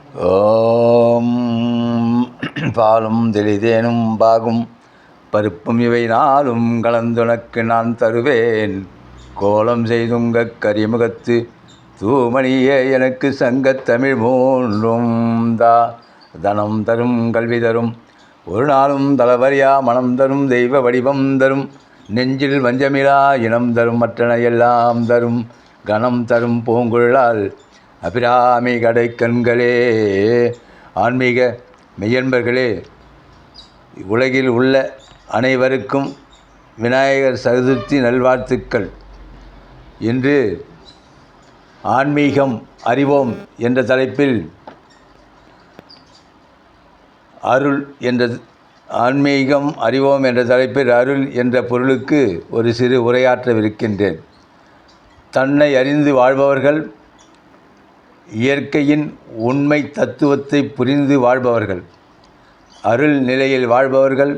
ஓம் பாலும் தெளிதேனும் பாகும் பருப்பும் இவை நாளும் கலந்துனக்கு நான் தருவேன். கோலம் செய்துங்கக் கரிமுகத்து தூமணியே எனக்கு சங்கத்தமிழ் மூன்றும் தா தனம் தரும் கல்வி தரும். ஒரு நாளும் தளவரியா மனம் தரும் தெய்வ வடிவம் தரும். நெஞ்சில் வஞ்சமிலா இனம் தரும் மற்றன எல்லாம் தரும். கணம் தரும் பூங்குழலால் அபிராமி கடை கண்களே ஆன்மீக மெய்யன்பர்களே உலகில் உள்ள அனைவருக்கும் விநாயகர் சதுர்த்தி நல்வாழ்த்துக்கள். இன்று ஆன்மீகம் அறிவோம் என்ற தலைப்பில் அருள் என்ற ஆன்மீகம் அறிவோம் என்ற தலைப்பில் அருள் என்ற பொருளுக்கு ஒரு சிறு உரையாற்றவிருக்கின்றேன். தன்னை அறிந்து வாழ்பவர்கள் இயற்கையின் உண்மை தத்துவத்தை புரிந்து வாழ்பவர்கள் அருள் நிலையில் வாழ்பவர்கள்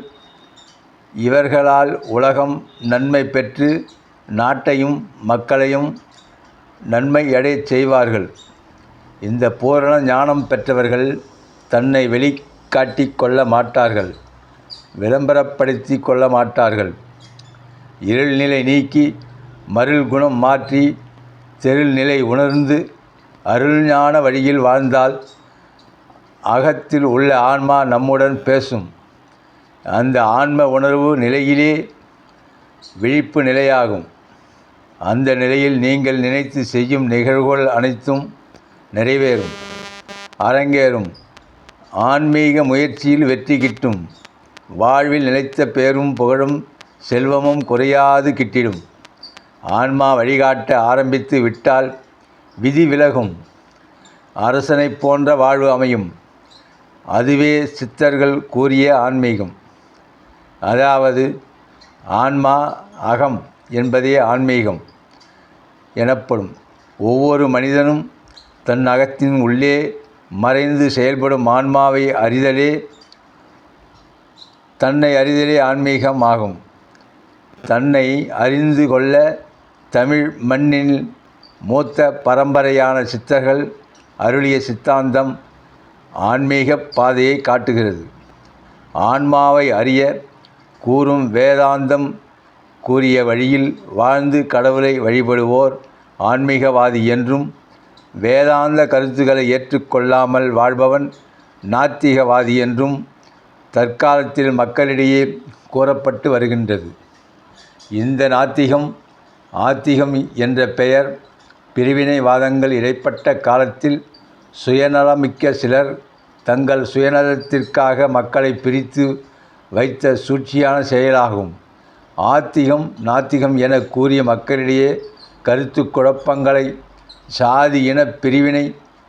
இவர்களால் உலகம் நன்மை பெற்று நாட்டையும் மக்களையும் நன்மை அடையச் செய்வார்கள். இந்த பூரண ஞானம் பெற்றவர்கள் தன்னை வெளிக்காட்டி கொள்ள மாட்டார்கள் விளம்பரப்படுத்தி கொள்ள மாட்டார்கள். இருள்நிலை நீக்கி மருள் குணம் மாற்றி தெருள்நிலை உணர்ந்து அருள்ஞான வழியில் வாழ்ந்தால் அகத்தில் உள்ள ஆன்மா நம்முடன் பேசும். அந்த ஆன்ம உணர்வு நிலையிலே விழிப்பு நிலையாகும். அந்த நிலையில் நீங்கள் நினைத்து செய்யும் நிகழ்வுகள் அனைத்தும் நிறைவேறும் அரங்கேறும். ஆன்மீக முயற்சியில் வெற்றி கிட்டும். வாழ்வில் நிலைத்த பேரும் புகழும் செல்வமும் குறையாது கிட்டிடும். ஆன்மா வழிகாட்ட ஆரம்பித்து விட்டால் விதி விலகும். அரசனைப் போன்ற வாழ்வு அமையும். அதுவே சித்தர்கள் கூறிய ஆன்மீகம். அதாவது ஆன்மா அகம் என்பதே ஆன்மீகம் எனப்படும். ஒவ்வொரு மனிதனும் தன் அகத்தின் உள்ளே மறைந்து செயல்படும் ஆன்மாவை அறிதலே தன்னை அறிதலே ஆன்மீகம் ஆகும். தன்னை அறிந்து கொள்ள தமிழ் மண்ணில் மூத்த பரம்பரையான சித்தர்கள் அருளிய சித்தாந்தம் ஆன்மீக பாதையை காட்டுகிறது. ஆன்மாவை அறிய கூறும் வேதாந்தம் கூறிய வழியில் வாழ்ந்து கடவுளை வழிபடுவோர் ஆன்மீகவாதி என்றும் வேதாந்த கருத்துக்களை ஏற்றுக்கொள்ளாமல் வாழ்பவன் நாத்திகவாதி என்றும் தற்காலத்தில் மக்களிடையே கூறப்பட்டு வருகின்றது. இந்த நாத்திகம் ஆத்திகம் என்ற பெயர் பிரிவினைவாதங்கள் இடைப்பட்ட காலத்தில் சுயநலமிக்க சிலர் தங்கள் சுயநலத்திற்காக மக்களை பிரித்து வைத்த சூழ்ச்சியான செயலாகும். ஆத்திகம் நாத்திகம் என கூறிய மக்களிடையே கருத்து குழப்பங்களை சாதி இன பிரிவினை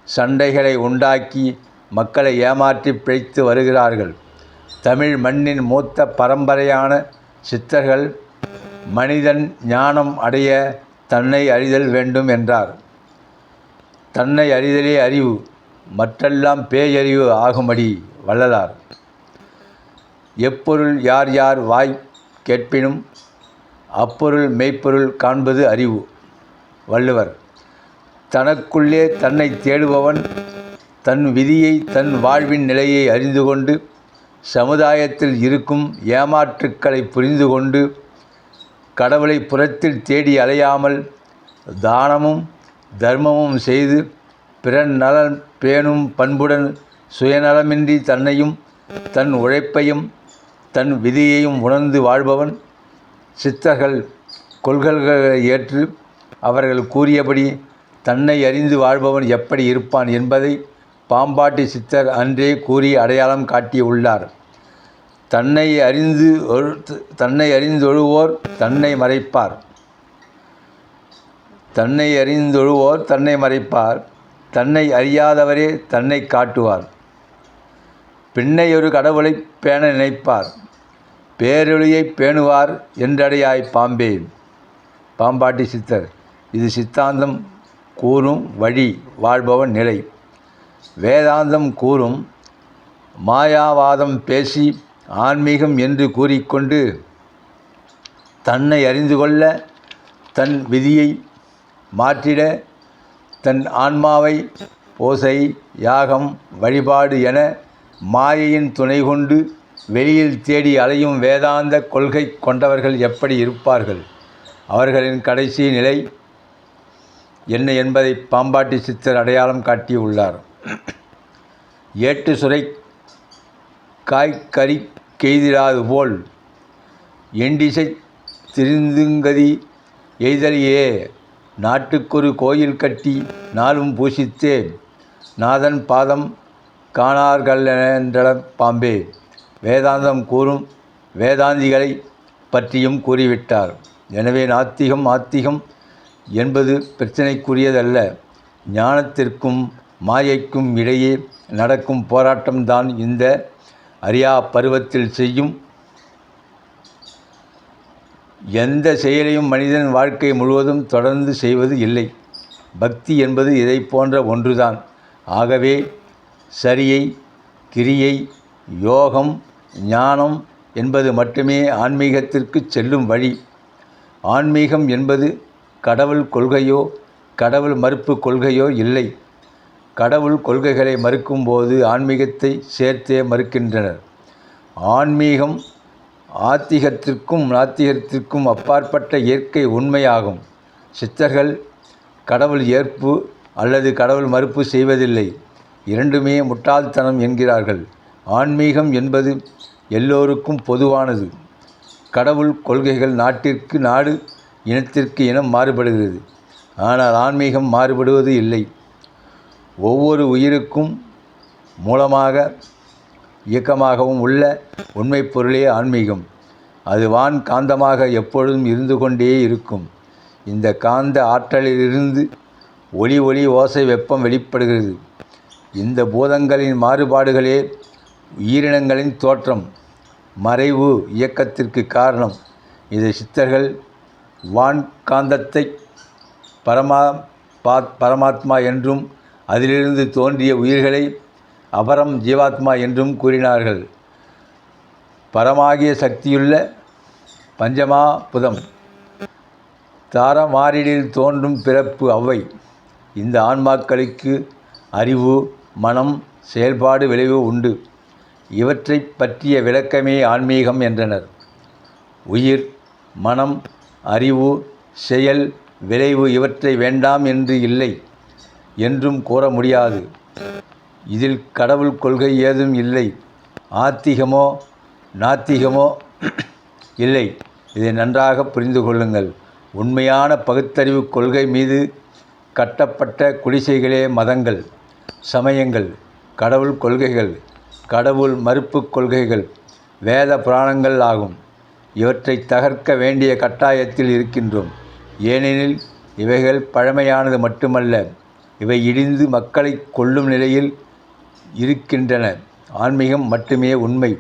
சண்டைகளை உண்டாக்கி மக்களை ஏமாற்றி பிழைத்து வருகிறார்கள். தமிழ் மண்ணின் மூத்த பரம்பரையான சித்தர்கள் மனிதன் ஞானம் அடைய தன்னை அறிதல் வேண்டும் என்றார். தன்னை அறிதலே அறிவு மற்றெல்லாம் பேயறிவு ஆகும்படி வள்ளலார். எப்பொருள் யார் யார் வாய் கேட்பினும் அப்பொருள் மெய்ப்பொருள் காண்பது அறிவு. வள்ளுவர் தனக்குள்ளே தன்னை தேடுபவன் தன் விதியை தன் வாழ்வின் நிலையை அறிந்து கொண்டு சமுதாயத்தில் இருக்கும் ஏமாற்றுக்களை புரிந்து கொண்டு கடவுளை புறத்தில் தேடி அலையாமல் தானமும் தர்மமும் செய்து பிறன் நலன் பேணும் பண்புடன் சுயநலமின்றி தன்னையும் தன் உழைப்பையும் தன் விதியையும் உணர்ந்து வாழ்பவன் சித்தர்கள் கொள்கைகளை ஏற்று அவர்கள் கூறியபடி தன்னை அறிந்து வாழ்பவன் எப்படி இருப்பான் என்பதை பாம்பாட்டி சித்தர் அன்றே கூறி அடையாளம் காட்டியுள்ளார். தன்னை அறிந்து ஒழு- தன்னை அறிந்தொழுவோர் தன்னை மறைப்பார். தன்னை அறிந்தொழுவோர் தன்னை மறைப்பார். தன்னை அறியாதவரே தன்னை காட்டுவார். பின்னை ஒரு கடவுளை பேண நினைப்பார். பேரொழியை பேணுவார் என்றடையாய் பாம்பே பாம்பாட்டி சித்தர் இது சித்தாந்தம் கூறும் வழி வாழ்பவன் நிலை. வேதாந்தம் கூறும் மாயாவாதம் பேசி ஆன்மீகம் என்று கூறிக்கொண்டு தன்னை அறிந்து கொள்ள தன் விதியை மாற்றிட தன் ஆன்மாவை ஓசை யாகம் வழிபாடு என மாயையின் துணை கொண்டு வெளியில் தேடி அலையும் வேதாந்த கொள்கை கொண்டவர்கள் எப்படி இருப்பார்கள்? அவர்களின் கடைசி நிலை என்ன என்பதை பாம்பாட்டி சித்தர் அடையாளம் காட்டியுள்ளார். ஏட்டு சுரை காய்கறி கெய்திராது போல் எண்டிசை திருந்துங்கதி எய்தலியே நாட்டுக்கொரு கோயில் கட்டி நாளும் பூசித்தே நாதன் பாதம் காணார்களென்ற பாம்பே. வேதாந்தம் கூறும் வேதாந்திகளை பற்றியும் கூறிவிட்டார். எனவே நாத்திகம் ஆத்திகம் என்பது பிரச்சினைக்குரியதல்ல. ஞானத்திற்கும் மாயைக்கும் இடையே நடக்கும் போராட்டம்தான் இந்த அரியா பருவத்தில் செய்யும் எந்த செயலையும் மனிதன் வாழ்க்கை முழுவதும் தொடர்ந்து செய்வது இல்லை. பக்தி என்பது இதை போன்ற ஒன்றுதான். ஆகவே சரியை கிரியை யோகம் ஞானம் என்பது மட்டுமே ஆன்மீகத்திற்கு செல்லும் வழி. ஆன்மீகம் என்பது கடவுள் கொள்கையோ கடவுள் மறுப்பு கொள்கையோ இல்லை. கடவுள் கொள்கைகளை மறுக்கும்போது ஆன்மீகத்தை சேர்த்தே மறுக்கின்றனர். ஆன்மீகம் ஆத்திகத்திற்கும் நாத்திகத்திற்கும் அப்பாற்பட்ட இயற்கை உண்மையாகும். சித்தர்கள் கடவுள் ஏற்பு அல்லது கடவுள் மறுப்பு செய்வதில்லை. இரண்டுமே முட்டாள்தனம் என்கிறார்கள். ஆன்மீகம் என்பது எல்லோருக்கும் பொதுவானது. கடவுள் கொள்கைகள் நாட்டிற்கு நாடு இனத்திற்கு இனம் மாறுபடுகிறது. ஆனால் ஆன்மீகம் மாறுபடுவது இல்லை. ஒவ்வொரு உயிருக்கும் மூலமாக இயக்கமாகவும் உள்ள உண்மை பொருளே ஆன்மீகம். அது வான் காந்தமாக எப்பொழுதும் இருந்து கொண்டே இருக்கும். இந்த காந்த ஆற்றலிலிருந்து ஒளி ஒளி ஓசை வெப்பம் வெளிப்படுகிறது. இந்த பூதங்களின் மாறுபாடுகளே உயிரினங்களின் தோற்றம் மறைவு இயக்கத்திற்கு காரணம். இதை சித்தர்கள் வான் காந்தத்தை பரமா பரமாத்மா என்றும் அதிலிருந்து தோன்றிய உயிர்களை அபரம் ஜீவாத்மா என்றும் கூறினார்கள். பரமாகிய சக்தியுள்ள பஞ்சமா புதம் தாரமாரிடில் தோன்றும் பிறப்பு அவை இந்த ஆன்மாக்களுக்கு அறிவு மனம் செயல்பாடு விளைவு உண்டு. இவற்றை பற்றிய விளக்கமே ஆன்மீகம் என்றனர். உயிர் மனம் அறிவு செயல் விளைவு இவற்றை வேண்டாம் என்று இல்லை. என்றும் கூற முடியாது. இதில் கடவுள் கொள்கை ஏதும் இல்லை. ஆத்திகமோ நாத்திகமோ இல்லை. இதை நன்றாக புரிந்து கொள்ளுங்கள். உண்மையான பகுத்தறிவு கொள்கை மீது கட்டப்பட்ட குடிசைகளே மதங்கள் சமயங்கள் கடவுள் கொள்கைகள் கடவுள் மறுப்பு கொள்கைகள் வேத புராணங்கள் ஆகும். இவற்றை தகர்க்க வேண்டிய கட்டாயத்தில் இருக்கின்றோம். ஏனெனில் இவைகள் பழமையானது மட்டுமல்ல. இவை இடிந்து மக்களை கொல்லும் நிலையில் இருக்கின்றன. ஆன்மீகம் மட்டுமே உண்மை.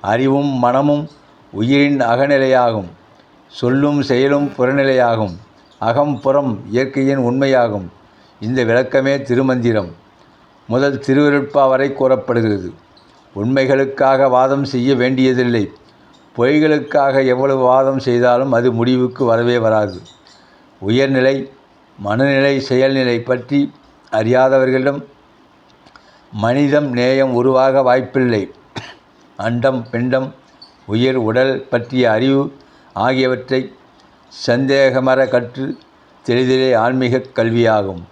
அறிவும் மனமும் உயிரின் அகநிலையாகும். சொல்லும் செயலும் புறநிலையாகும். அகம் புறம் இயற்கையின் உண்மையாகும். இந்த விளக்கமே திருமந்திரம். முதல் திருவிருட்பா வரை கூறப்படுகிறது. உண்மைகளுக்காக வாதம் செய்ய வேண்டியதில்லை. பொய்களுக்காக எவ்வளவு வாதம் செய்தாலும் அது முடிவுக்கு வரவே வராது. உயர்நிலை மனநிலை செயல்நிலை பற்றி அறியாதவர்களிடம் மனிதம் நேயம் உருவாக வாய்ப்பில்லை. அண்டம் பிண்டம் உயிர் உடல் பற்றிய அறிவு ஆகியவற்றை சந்தேகமற கற்று தெளிதலே ஆன்மீக கல்வியாகும்.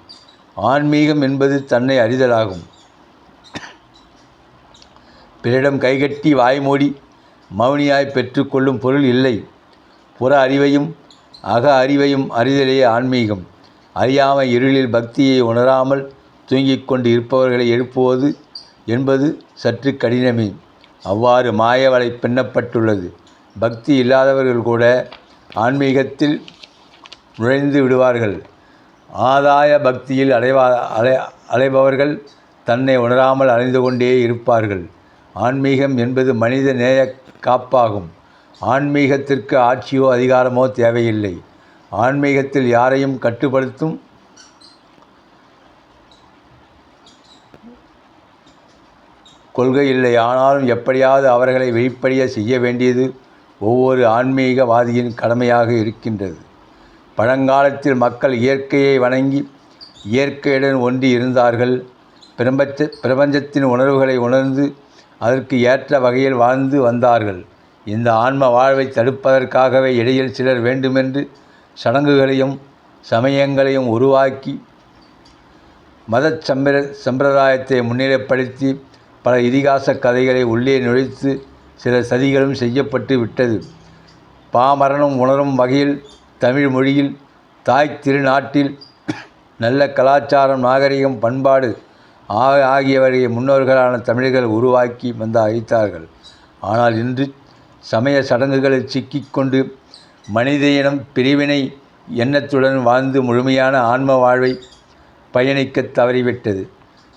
ஆன்மீகம் என்பது தன்னை அறிதலாகும். பிறரிடம் கைகட்டி வாய்மூடி மௌனியாய் பெற்றுக்கொள்ளும் பொருள் இல்லை. புற அறிவையும் அக அறிவையும் அறிதலே ஆன்மீகம். அறியாமை இருளில் பக்தியை உணராமல் தூங்கிக் கொண்டு இருப்பவர்களை எழுப்புவது என்பது சற்று கடினமே. அவ்வாறு மாயவலை பின்னப்பட்டுள்ளது. பக்தி இல்லாதவர்கள் கூட ஆன்மீகத்தில் நுழைந்து விடுவார்கள். ஆதாய பக்தியில் அலைவா அலை அலைபவர்கள் தன்னை உணராமல் அலைந்து கொண்டே இருப்பார்கள். ஆன்மீகம் என்பது மனித நேய காப்பாகும். ஆன்மீகத்திற்கு ஆட்சியோ அதிகாரமோ தேவையில்லை. ஆன்மீகத்தில் யாரையும் கட்டுப்படுத்தும் கொள்கை இல்லை. ஆனாலும் எப்படியாவது அவர்களை வெளிப்படைய செய்ய வேண்டியது ஒவ்வொரு ஆன்மீகவாதியின் கடமையாக இருக்கின்றது. பழங்காலத்தில் மக்கள் இயற்கையை வணங்கி இயற்கையுடன் ஒன்றி இருந்தார்கள். பிரபஞ்ச பிரபஞ்சத்தின் உணர்வுகளை உணர்ந்து அதற்கு ஏற்ற வகையில் வாழ்ந்து வந்தார்கள். இந்த ஆன்ம வாழ்வை தடுப்பதற்காகவே இடையில் சிலர் வேண்டுமென்று சடங்குகளையும் சமயங்களையும் உருவாக்கி மத சம்பிர சம்பிரதாயத்தை முன்னிலைப்படுத்தி பல இதிகாச கதைகளை உள்ளே நுழைத்து சில சதிகளும் செய்யப்பட்டு விட்டது. பாமரனும் உணரும் வகையில் தமிழ் மொழியில் தாய் திருநாட்டில் நல்ல கலாச்சாரம் நாகரிகம் பண்பாடு ஆ- முன்னோர்களான தமிழர்கள் உருவாக்கி வந்து அழைத்தார்கள். ஆனால் இன்று சமய சடங்குகளில் சிக்கிக்கொண்டு மனித இனம் பிரிவினை எண்ணத்துடன் வாழ்ந்து முழுமையான ஆன்ம வாழ்வை பயணிக்கத் தவறிவிட்டது.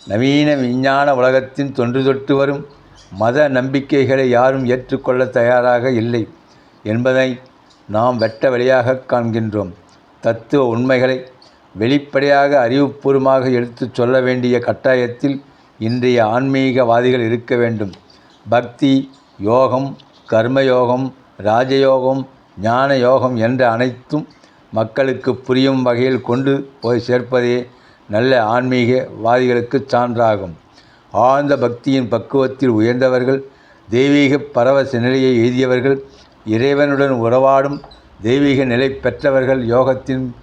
நவீன விஞ்ஞான உலகத்தின் தொன்று தொட்டு வரும் மத நம்பிக்கைகளை யாரும் ஏற்றுக்கொள்ள தயாராக இல்லை என்பதை நாம் வெட்ட வெளியாக காண்கின்றோம். தத்துவ உண்மைகளை வெளிப்படையாக அறிவுபூர்வமாக எடுத்துச் சொல்ல வேண்டிய கட்டாயத்தில் இன்றைய ஆன்மீகவாதிகள் இருக்க வேண்டும். பக்தி யோகம் கர்மயோகம் ராஜயோகம் ஞான யோகம் என்ற அனைத்தும் மக்களுக்கு புரியும் வகையில் கொண்டு போய் சேர்ப்பதே நல்ல ஆன்மீகவாதிகளுக்கு சான்றாகும். ஆழ்ந்த பக்தியின் பக்குவத்தில் உயர்ந்தவர்கள் தெய்வீக பரவச நிலையை எழுதியவர்கள் இறைவனுடன் உறவாடும் தெய்வீக நிலை பெற்றவர்கள் யோகத்தின்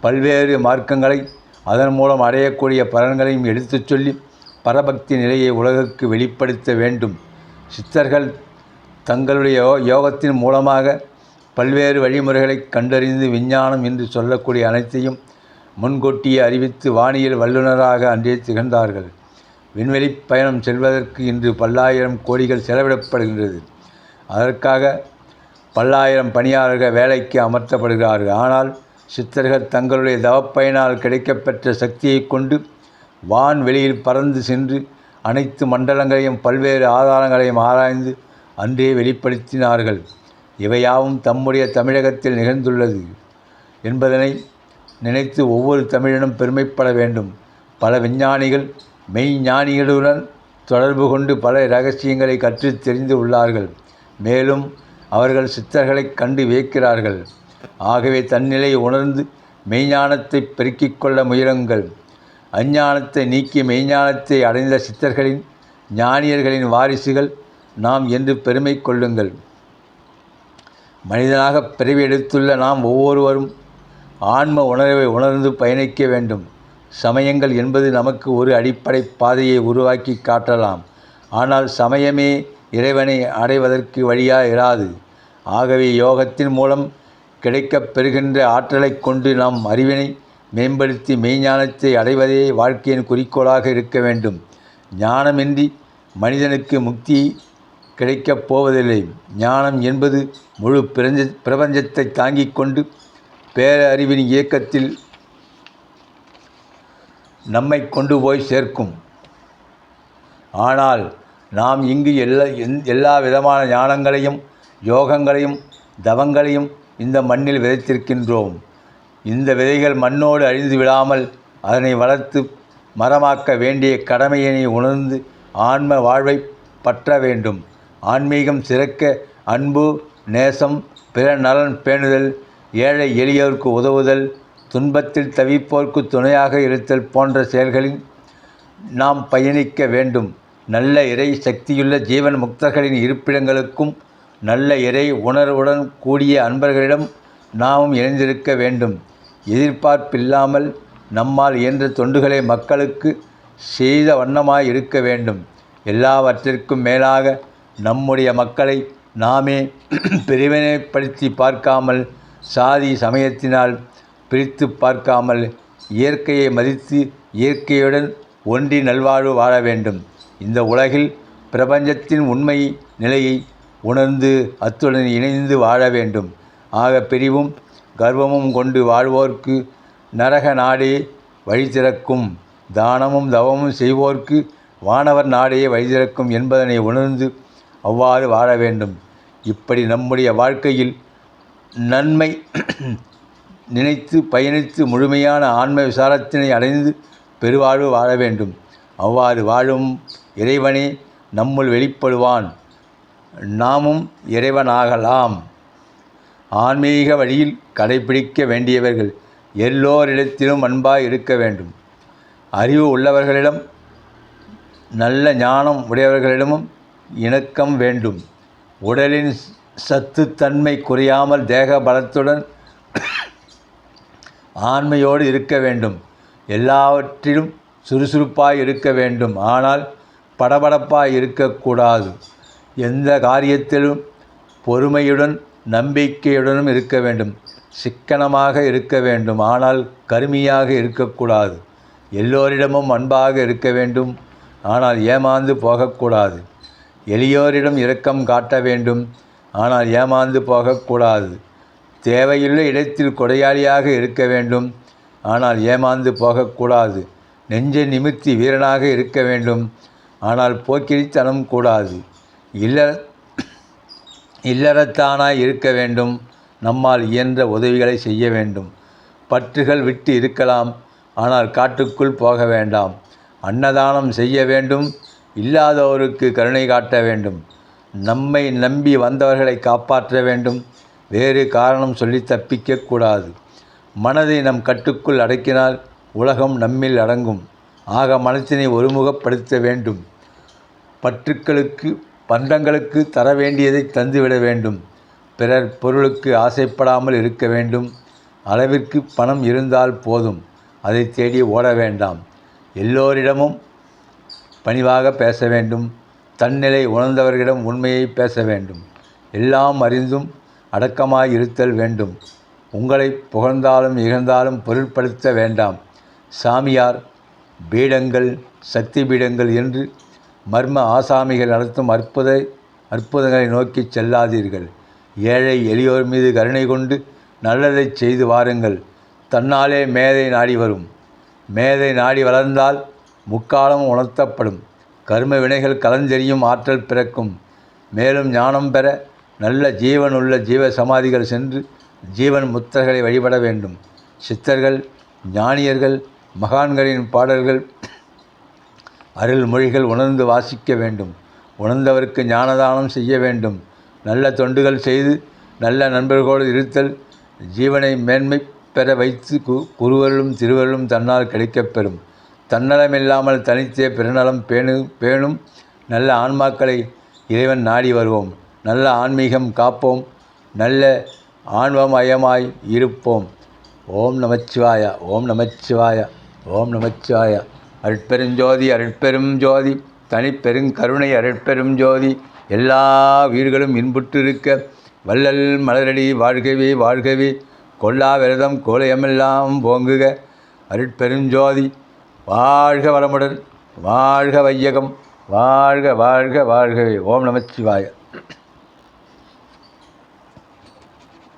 பல்வேறு மார்க்கங்களை அதன் மூலம் அடையக்கூடிய பலன்களையும் எடுத்துச் சொல்லி பரபக்தி நிலையை உலகுக்கு வெளிப்படுத்த வேண்டும். சித்தர்கள் தங்களுடைய யோகத்தின் மூலமாக பல்வேறு வழிமுறைகளை கண்டறிந்து விஞ்ஞானம் என்று சொல்லக்கூடிய அனைத்தையும் முன்கூட்டியே அறிவித்து வானியல் வல்லுநராக அன்றே திகழ்ந்தார்கள். விண்வெளி பயணம் செல்வதற்கு இன்று பல்லாயிரம் கோடிகள் செலவிடப்படுகின்றது. அதற்காக பல்லாயிரம் பணியாளர்கள் வேலைக்கு அமர்த்தப்படுகிறார்கள். ஆனால் சித்தர்கள் தங்களுடைய தவப்பயனால் கிடைக்கப்பெற்ற சக்தியை கொண்டு வான்வெளியில் பறந்து சென்று அனைத்து மண்டலங்களையும் பல்வேறு ஆதாரங்களையும் ஆராய்ந்து அன்றே வெளிப்படுத்தினார்கள். இவையாவும் தம்முடைய தமிழகத்தில் நிகழ்ந்துள்ளது என்பதனை நினைத்து ஒவ்வொரு தமிழனும் பெருமைப்பட வேண்டும். பல விஞ்ஞானிகள் மெய்ஞானிகளுடன் தொடர்பு கொண்டு பல ரகசியங்களை கற்று தெரிந்து உள்ளார்கள். மேலும் அவர்கள் சித்தர்களைக் கண்டு வியக்கிறார்கள். ஆகவே தன்னிலை உணர்ந்து மெய்ஞானத்தை பெருக்கிக் கொள்ள முயலுங்கள். அஞ்ஞானத்தை நீக்கி மெய்ஞானத்தை அடைந்த சித்தர்களின் ஞானியர்களின் வாரிசுகள் நாம் என்று பெருமை கொள்ளுங்கள். மனிதனாக பிறவி எடுத்துள்ள நாம் ஒவ்வொருவரும் ஆன்ம உணர்வை உணர்ந்து பயணிக்க வேண்டும். சமயங்கள் என்பது நமக்கு ஒரு அடிப்படை பாதையை உருவாக்கி காட்டலாம். ஆனால் சமயமே இறைவனை அடைவதற்கு வழியாக இராது. ஆகவே யோகத்தின் மூலம் கிடைக்கப் பெறுகின்ற ஆற்றலைக் கொண்டு நாம் அறிவினை மேம்படுத்தி மெய்ஞானத்தை அடைவதே வாழ்க்கையின் குறிக்கோளாக இருக்க வேண்டும். ஞானமின்றி மனிதனுக்கு முக்தி கிடைக்கப் போவதில்லை. ஞானம் என்பது முழு பிரஞ்ச பிரபஞ்சத்தை தாங்கிக் கொண்டு பேரறிவின் இயக்கத்தில் நம்மை கொண்டு போய் சேர்க்கும். ஆனால் நாம் இங்கு எல்லா எந்- எல்லா விதமான ஞானங்களையும் யோகங்களையும் தவங்களையும் இந்த மண்ணில் விதைத்திருக்கின்றோம். இந்த விதைகள் மண்ணோடு அழிந்து விடாமல் அதனை வளர்த்து மரமாக்க வேண்டிய கடமையினை உணர்ந்து ஆன்ம வாழ்வை பற்ற வேண்டும். ஆன்மீகம் சிறக்க அன்பு நேசம் பிற நலன் பேணுதல் ஏழை எளியோருக்கு உதவுதல் துன்பத்தில் தவிப்போர்க்கு துணையாக இருத்தல் போன்ற செயல்களில் நாம் பயணிக்க வேண்டும். நல்ல இறை சக்தியுள்ள ஜீவன் முக்தர்களின் இருப்பிடங்களுக்கும் நல்ல இறை உணர்வுடன் கூடிய அன்பர்களிடம் நாமும் இணைந்திருக்க வேண்டும். எதிர்பார்ப்பில்லாமல் நம்மால் இயன்ற தொண்டுகளை மக்களுக்கு செய்த வண்ணமாய் இருக்க வேண்டும். எல்லாவற்றிற்கும் மேலாக நம்முடைய மக்களை நாமே பிரிவினைப்படுத்தி பார்க்காமல் சாதி சமயத்தினால் பிரித்து பார்க்காமல் இயற்கையை மதித்து இயற்கையுடன் ஒன்றி நல்வாழ்வு வாழ வேண்டும். இந்த உலகில் பிரபஞ்சத்தின் உண்மை நிலையை உணர்ந்து அத்துடன் இணைந்து வாழ வேண்டும். ஆக பிரிவும் கர்வமும் கொண்டு வாழ்வோர்க்கு நரக நாடே வழி திறக்கும். தானமும் தவமும் செய்வோர்க்கு வானவர் நாடே வழி திறக்கும் என்பதனை உணர்ந்து அவ்வாறு வாழ வேண்டும். இப்படி நம்முடைய வாழ்க்கையில் நன்மை நினைத்து பயணித்து முழுமையான ஆன்ம விசாரத்தினை அடைந்து பெருவாழ்வு வாழ வேண்டும். அவ்வாறு வாழும் இறைவனே நம்முள் வெளிப்படுவான். நாமும் இறைவனாகலாம். ஆன்மீக வழியில் கடைபிடிக்க வேண்டியவர்கள் எல்லோரிடத்திலும் அன்பாய் இருக்க வேண்டும். அறிவு உள்ளவர்களிடம் நல்ல ஞானம் உடையவர்களிடமும் இணக்கம் வேண்டும். உடலின் சத்துத்தன்மை குறையாமல் தேக பலத்துடன் ஆண்மையோடு இருக்க வேண்டும். எல்லாவற்றிலும் சுறுசுறுப்பாக இருக்க வேண்டும். ஆனால் படபடப்பாய் இருக்கக்கூடாது. எந்த காரியத்திலும் பொறுமையுடன் நம்பிக்கையுடனும் இருக்க வேண்டும். சிக்கனமாக இருக்க வேண்டும். ஆனால் கருமையாக இருக்கக்கூடாது. எல்லோரிடமும் அன்பாக இருக்க வேண்டும். ஆனால் ஏமாந்து போகக்கூடாது. எளியோரிடம் இரக்கம் காட்ட வேண்டும். ஆனால் ஏமாந்து போகக்கூடாது. தேவையுள்ள இடத்தில் கொடையாளியாக இருக்க வேண்டும். ஆனால் ஏமாந்து போகக்கூடாது. நெஞ்சை நிமித்தி வீரனாக இருக்க வேண்டும். ஆனால் போக்கிரித்தனம் கூடாது. இல்ல இல்லறத்தானாய் இருக்க வேண்டும். நம்மால் இயன்ற உதவிகளை செய்ய வேண்டும். பற்றுகள் விட்டு இருக்கலாம். ஆனால் காட்டுக்குள் போக வேண்டாம். அன்னதானம் செய்ய வேண்டும். இல்லாதவருக்கு கருணை காட்ட வேண்டும். நம்மை நம்பி வந்தவர்களை காப்பாற்ற வேண்டும். வேறு காரணம் சொல்லி தப்பிக்கக்கூடாது மனதை நம் கட்டுக்குள் அடக்கினால் உலகம் நம்மில் அடங்கும். ஆக மனத்தினை ஒருமுகப்படுத்த வேண்டும். பற்றுக்களுக்கு பண்டங்களுக்கு தர வேண்டியதை தந்துவிட வேண்டும். பிறர் பொருளுக்கு ஆசைப்படாமல் இருக்க வேண்டும். அளவிற்கு பணம் இருந்தால் போதும். அதை தேடி ஓட வேண்டாம். எல்லோரிடமும் பணிவாக பேச வேண்டும். தன்னிலை உணர்ந்தவர்களிடம் உண்மையை பேச வேண்டும். எல்லாம் அறிந்தும் அடக்கமாய் இருத்தல் வேண்டும். உங்களை புகழ்ந்தாலும் இகழ்ந்தாலும் பொருட்படுத்த வேண்டாம். சாமியார் பீடங்கள் சக்தி பீடங்கள் என்று மர்ம ஆசாமிகள் நடத்தும் அற்புத அற்புதங்களை நோக்கி செல்லாதீர்கள். ஏழை எளியோர் மீது கருணை கொண்டு நல்லதை செய்து வாருங்கள். தன்னாலே மேதை நாடி வரும். மேதை நாடி வளர்ந்தால் முக்காலம் உணர்த்தப்படும். கர்ம வினைகள் கலந்தெறியும் ஆற்றல் பிறக்கும். மேலும் ஞானம் பெற நல்ல ஜீவனுள்ள ஜீவ சமாதிகள் சென்று ஜீவன் முத்தர்களை வழிபட வேண்டும். சித்தர்கள் ஞானியர்கள் மகான்களின் பாடல்கள் அருள்மொழிகள் உணர்ந்து வாசிக்க வேண்டும். உணர்ந்தவருக்கு ஞானதானம் செய்ய வேண்டும். நல்ல தொண்டுகள் செய்து நல்ல நண்பர்களோடு இருத்தல் ஜீவனை மேன்மை பெற வைத்து கு குருவர்களும் திருவருளும் தன்னால் கிடைக்கப்பெறும். தன்னலமில்லாமல் தனித்தே பிறநலம் பேணு பேணும் நல்ல ஆன்மாக்களை இறைவன் நாடி வருவோம். நல்ல ஆன்மீகம் காப்போம். நல்ல ஆன்மமயமாய் இருப்போம். ஓம் நமச்சிவாய ஓம் நமச்சிவாய ஓம் நமச்சிவாய. அருட்பெருஞ்சோதி அருட்பெரும் ஜோதி. தனிப்பெருங்கருணை அருட்பெரும் ஜோதி. எல்லா உயிர்களும் இன்புற்றிருக்க வள்ளல் மலரடி வாழ்கவே வாழ்கவே. கொல்லா விரதம் கோலயமெல்லாம் போங்குக. அருட்பெருஞ்சோதி வாழ்க வளமுடன் வாழ்க வையகம் வாழ்க வாழ்க வாழ்கவே ஓம் நமச்சிவாய.